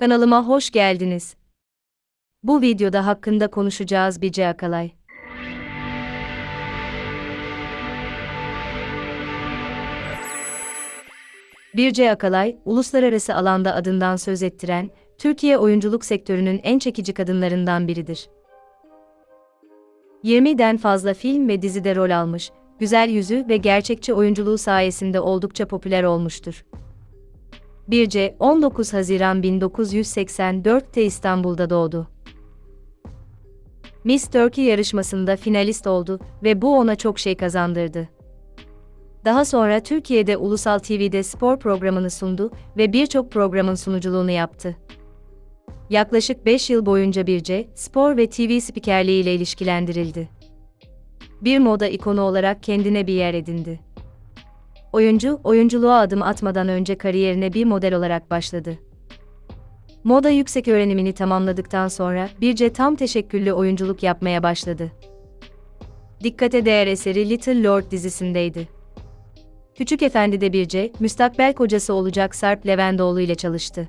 Kanalıma hoş geldiniz. Bu videoda hakkında konuşacağız Bice Akalay. Birce Akalay, uluslararası alanda adından söz ettiren, Türkiye oyunculuk sektörünün en çekici kadınlarından biridir. 20'den fazla film ve dizide rol almış, güzel yüzü ve gerçekçi oyunculuğu sayesinde oldukça popüler olmuştur. Birce, 19 Haziran 1984'te İstanbul'da doğdu. Miss Turkey yarışmasında finalist oldu ve bu ona çok şey kazandırdı. Daha sonra Türkiye'de Ulusal TV'de spor programını sundu ve birçok programın sunuculuğunu yaptı. Yaklaşık 5 yıl boyunca Birce, spor ve TV spikerliği ile ilişkilendirildi. Bir moda ikonu olarak kendine bir yer edindi. Oyuncu, oyunculuğa adım atmadan önce kariyerine bir model olarak başladı. Moda yüksek öğrenimini tamamladıktan sonra Birce tam teşekküllü oyunculuk yapmaya başladı. Dikkate değer eseri Little Lord dizisindeydi. Küçük Efendi'de Birce, müstakbel kocası olacak Sarp Levendoğlu ile çalıştı.